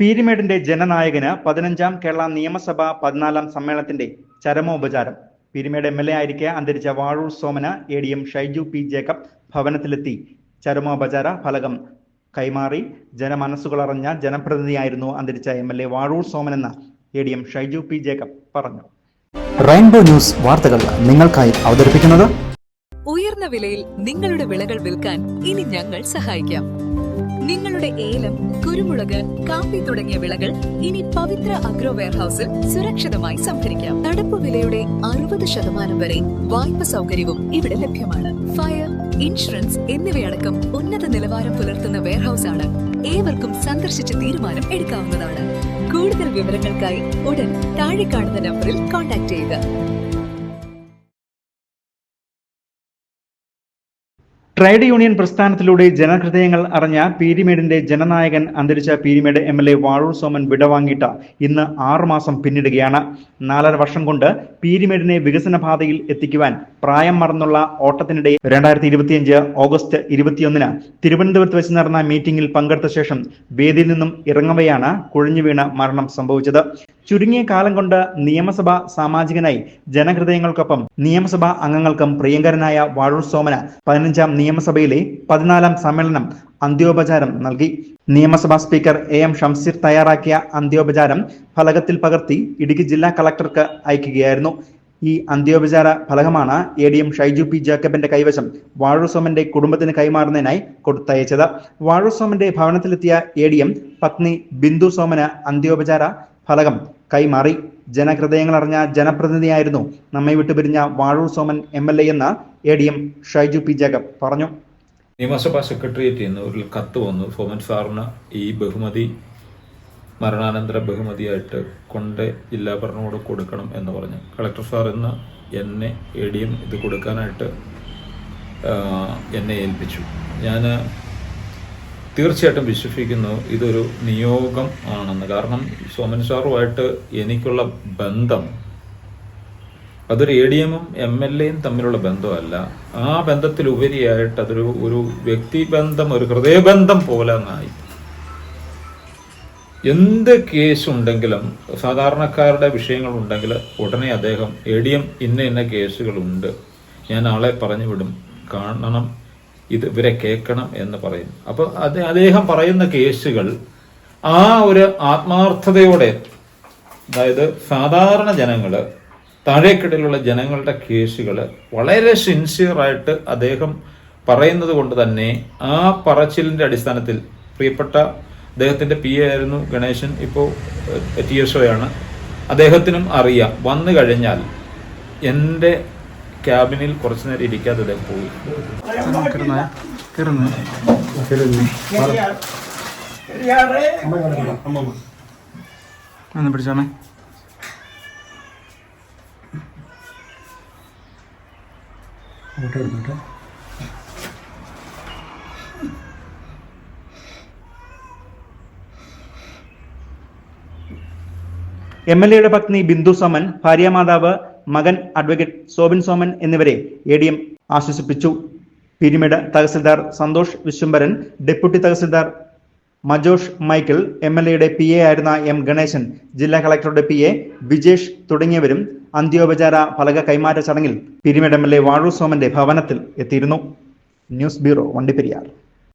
പീരിമേടിന്റെ ജനനായകന് പതിനഞ്ചാം കേരള നിയമസഭ പതിനാലാം സമ്മേളനത്തിന്റെ ചരമോപചാരം. പീരിമേട് എം എൽ എ ആയിരിക്കെ അന്തരിച്ച Vazhoor Soman A D M Shaiju P Jacob ഭവനത്തിലെത്തി. ചരമോപചാര ഫലകം കൈമാറി ജനമനസ്സുകളറിഞ്ഞ ജനപ്രതിനിധിയായിരുന്നു അന്തരിച്ച M L A Vazhoor Soman എന്ന A D M Shaiju P Jacob പറഞ്ഞു. റെയിൻബോ ന്യൂസ് വാർത്തകൾ നിങ്ങൾക്കായി അവതരിപ്പിക്കുന്നത് ഉയർന്ന വിലയിൽ നിങ്ങളുടെ വിളകൾ വിൽക്കാൻ ഇനി ഞങ്ങൾ സഹായിക്കാം. നിങ്ങളുടെ ഏലം കുരുമുളക് കാപ്പി തുടങ്ങിയ വിളകൾ ഇനി പവിത്ര അഗ്രോ വെയർഹൌസിൽ സുരക്ഷിതമായി സംഭരിക്കാം. നടപ്പ് വിലയുടെ അറുപത് ശതമാനം വരെ വായ്പ സൗകര്യവും ഇവിടെ ലഭ്യമാണ്. ഫയർ ഇൻഷുറൻസ് എന്നിവയടക്കം ഉന്നത നിലവാരം പുലർത്തുന്ന വെയർഹൌസ് ആണ് ഏവർക്കും സന്ദർശിച്ച് തീരുമാനം എടുക്കാവുന്നതാണ്. കൂടുതൽ വിവരങ്ങൾക്കായി ഉടൻ താഴെ കാണുന്ന നമ്പറിൽ കോൺടാക്ട് ചെയ്യുക. ട്രേഡ് യൂണിയൻ പ്രസ്ഥാനത്തിലൂടെ ജനഹൃദയങ്ങൾ അറിഞ്ഞ പീരിമേഡിന്റെ ജനനായകൻ അന്തരിച്ച Peermade M L A Vazhoor Soman വിടവാങ്ങിയിട്ട് ഇന്ന് ആറുമാസം പിന്നിടുകയാണ്. നാലര വർഷം കൊണ്ട് പീരിമേഡിനെ വികസന പാതയിൽ എത്തിക്കുവാൻ പ്രായം മറന്നുള്ള ഓട്ടത്തിനിടെ രണ്ടായിരത്തി ഇരുപത്തിയഞ്ച് ഓഗസ്റ്റ് ഇരുപത്തിയൊന്നിന് തിരുവനന്തപുരത്ത് വെച്ച് നടന്ന മീറ്റിംഗിൽ പങ്കെടുത്ത ശേഷം വേദിയിൽ നിന്നും ഇറങ്ങവെയാണ് കുഴഞ്ഞു വീണ മരണം സംഭവിച്ചത്. ചുരുങ്ങിയ കാലം കൊണ്ട് നിയമസഭാ സാമാജികനായി ജനഹൃദയങ്ങൾക്കൊപ്പം നിയമസഭാ അംഗങ്ങൾക്കും പ്രിയങ്കരനായ വാഴൂർ സോമന പതിനഞ്ചാം നിയമസഭയിലെ പതിനാലാം സമ്മേളനം അന്ത്യോപചാരം നൽകി. നിയമസഭാ സ്പീക്കർ എ എം ഷംസീർ തയ്യാറാക്കിയ അന്ത്യോപചാരം ഫലകത്തിൽ പകർത്തി ഇടുക്കി ജില്ലാ കളക്ടർക്ക് അയക്കുകയായിരുന്നു. ഈ അന്ത്യോപചാര ഫലകമാണ് A D M Shaiju P ജേക്കബിന്റെ കൈവശം വാഴൂസോമന്റെ കുടുംബത്തിന് കൈമാറുന്നതിനായി കൊടുത്തയച്ചത്. വാഴൂസോമന്റെ ഭവനത്തിലെത്തിയ എ ഡി എം പത്നി ബിന്ദു സോമന് അന്ത്യോപചാര ഫലകം കൈമാറി ജനഹൃദയങ്ങൾ അറിഞ്ഞ ജനപ്രതിനിധിയായിരുന്നു നമ്മെ വിട്ടുപിരിഞ്ഞ Vazhoor Soman M L A എന്ന് A D M Shaiju P Jacob. പറഞ്ഞു. നിയമസഭാ സെക്രട്ടേറിയറ്റിൽ നിന്ന് ഒരു കത്ത് വന്നു. സോമൻ സാറിന് ഈ ബഹുമതി മരണാനന്തര ബഹുമതിയായിട്ട് കൊണ്ട് ജില്ലാ ഭരണകൂടം കൊടുക്കണം എന്ന് പറഞ്ഞു. കളക്ടർ സാർ ഇന്ന് എന്നെ എ ഡി എം ഇത് കൊടുക്കാനായിട്ട് എന്നെ ഏൽപ്പിച്ചു. ഞാൻ തീർച്ചയായിട്ടും വിശ്വസിക്കുന്നു ഇതൊരു നിയോഗം ആണെന്ന്. കാരണം സോമൻ സാറുമായിട്ട് എനിക്കുള്ള ബന്ധം അതൊരു എ ഡി എമ്മും എം എൽ എയും തമ്മിലുള്ള ബന്ധമല്ല. ആ ബന്ധത്തിലുപരിയായിട്ട് അതൊരു ഒരു വ്യക്തിബന്ധം ഒരു ഹൃദയബന്ധം പോലെ അങ്ങായി എന്ത് കേസ് ഉണ്ടെങ്കിലും സാധാരണക്കാരുടെ വിഷയങ്ങൾ ഉണ്ടെങ്കിൽ ഉടനെ അദ്ദേഹം എ ഡി എം ഇന്ന ഇന്ന കേസുകളുണ്ട്. ഞാൻ ആളെ പറഞ്ഞു വിടും കാണണം ഇത് ഇവരെ കേൾക്കണം എന്ന് പറയുന്നു. അപ്പോൾ അത് അദ്ദേഹം പറയുന്ന കേസുകൾ ആ ഒരു ആത്മാർത്ഥതയോടെ അതായത് സാധാരണ ജനങ്ങൾ താഴേക്കിടയിലുള്ള ജനങ്ങളുടെ കേസുകൾ വളരെ സിൻസിയറായിട്ട് അദ്ദേഹം പറയുന്നത് കൊണ്ട് തന്നെ ആ പറച്ചിലിന്റെ അടിസ്ഥാനത്തിൽ പ്രിയപ്പെട്ട അദ്ദേഹത്തിന്റെ പി എ ആയിരുന്നു ഗണേശൻ ഇപ്പോൾ ടി എസ് ഒ ആണ്. അദ്ദേഹത്തിനും അറിയാം വന്നു കഴിഞ്ഞാൽ എന്റെ ക്യാബിനിൽ കുറച്ചു നേരം ഇരിക്കാതെ ഇതേ പോയി. പിടിച്ചോണേ. എം എൽ എയുടെ പത്നി ബിന്ദു സമൻ ഭാര്യ ഭാര്യാമാതാവ് മകൻ അഡ്വക്കേറ്റ് സോബിൻ സോമൻ എന്നിവരെ എ ഡി എം ആശ്വസിപ്പിച്ചു. Peermade tahsildar Santhosh Viswambharan deputy tahsildar Majosh Michael M L എയുടെ പി എ ആയിരുന്ന എം ഗണേശൻ ജില്ലാ കളക്ടറുടെ പി എ വിജേഷ് തുടങ്ങിയവരും അന്ത്യോപചാര ഫലക കൈമാറ്റ ചടങ്ങിൽ Peermade M L A Vazhoor സോമന്റെ ഭവനത്തിൽ എത്തിയിരുന്നു. News bureau Vandiperiyar.